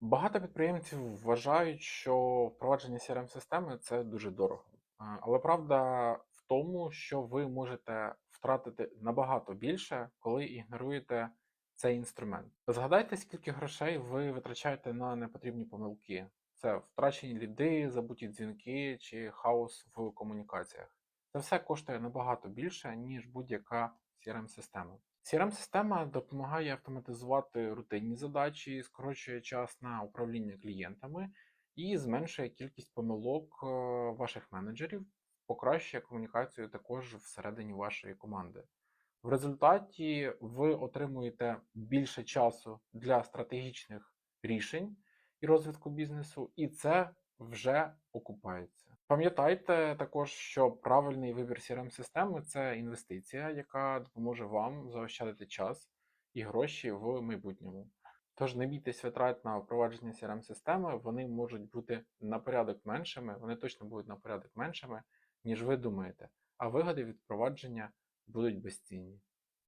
Багато підприємців вважають, що впровадження crm системи це дуже дорого. Але правда в тому, що ви можете втратити набагато більше, коли ігноруєте цей інструмент. Згадайте, скільки грошей ви витрачаєте на непотрібні помилки. Це втрачені ліди, забуті дзвінки чи хаос в комунікаціях. Це все коштує набагато більше, ніж будь-яка CRM-система. CRM-система допомагає автоматизувати рутинні задачі, скорочує час на управління клієнтами і зменшує кількість помилок е, ваших менеджерів, покращує комунікацію також всередині вашої команди. В результаті ви отримуєте більше часу для стратегічних рішень і розвитку бізнесу, і це вже окупається. Пам'ятайте також, що правильний вибір crm системи це інвестиція, яка допоможе вам заощадити час і гроші в майбутньому. Тож не бійтесь витрат на впровадження crm системи вони можуть бути на порядок меншими, вони точно будуть на порядок меншими, ніж ви думаєте, а вигоди від впровадження будуть безцінні.